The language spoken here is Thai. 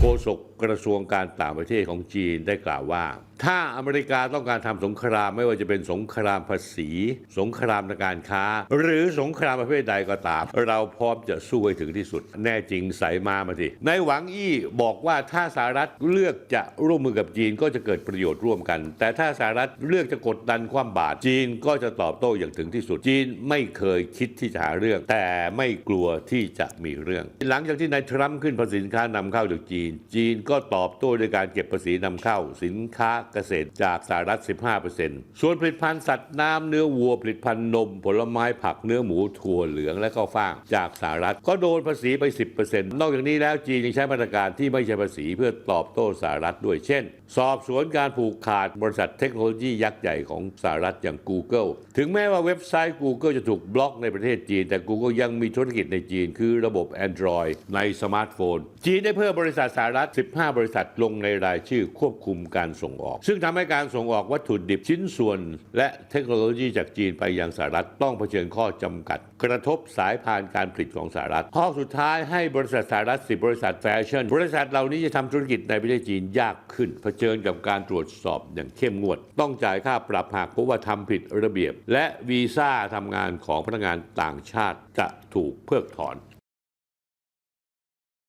โฆษกกระทรวงการต่างประเทศของจีนได้กล่าวว่าถ้าอเมริกาต้องการทำสงครามไม่ว่าจะเป็นสงครามภาษี สงครามทางการค้า หรือสงครามประเภทใดก็ตาม เราพร้อมจะสู้ให้ถึงที่สุด แน่จริงใส่มามาทีในหวังอี้บอกว่าถ้าสหรัฐเลือกจะร่วมมือกับจีนก็จะเกิดประโยชน์ร่วมกัน แต่ถ้าสหรัฐเลือกจะกดดันความบาตรจีนก็จะตอบโต้อย่างถึงที่สุด จีนไม่เคยคิดที่จะหาเรื่อง แต่ไม่กลัวที่จะมีเรื่อง หลังจากที่นายทรัมป์ขึ้นภาษีสินค้านำเข้าจากจีน จีนก็ตอบโต้ด้วยการเก็บภาษีนำเข้าสินค้าเกษตรจากสหรัฐ 15%ส่วนผลิตภัณฑ์สัตว์น้ำเนื้อวัวผลิตภัณฑ์นม ผลไม้ผักเนื้อหมูถั่วเหลืองและข้าวฟ่างจากสหรัฐ ก็โดนภาษีไป 10%นอกจากนี้แล้วจีนยังใช้มาตรการที่ไม่ใช่ภาษีเพื่อตอบโต้สหรัฐด้วยเช่น สอบสวนการผูกขาดบริษัทเทคโนโลยียักษ์ใหญ่ของสหรัฐอย่าง Google ถึงแม้ว่าเว็บไซต์ Google จะถูกบล็อกในประเทศจีน แต่ Google ยังมีธุรกิจในจีน คือระบบ Android ในสมาร์ทโฟน จีนได้เพิ่มบริษัทสหรัฐ 15 บริษัทลงในรายชื่อควบคุมการส่งออกซึ่งทำให้การส่งออกวัตถุดิบชิ้นส่วน และเทคโนโลยีจากจีนไปยังสหรัฐต้องเผชิญข้อจำกัด กระทบสายพานการผลิตของสหรัฐข้อสุดท้ายให้บริษัทสหรัฐ10บริษัทแฟชั่นบริษัทเหล่านี้จะทำธุรกิจในประเทศจีนยากขึ้น เผชิญกับการตรวจสอบอย่างเข้มงวด ต้องจ่ายค่าปรับหากพบว่าทำผิดระเบียบ และวีซ่าทำงานของพนักงานต่างชาติจะถูกเพิกถอน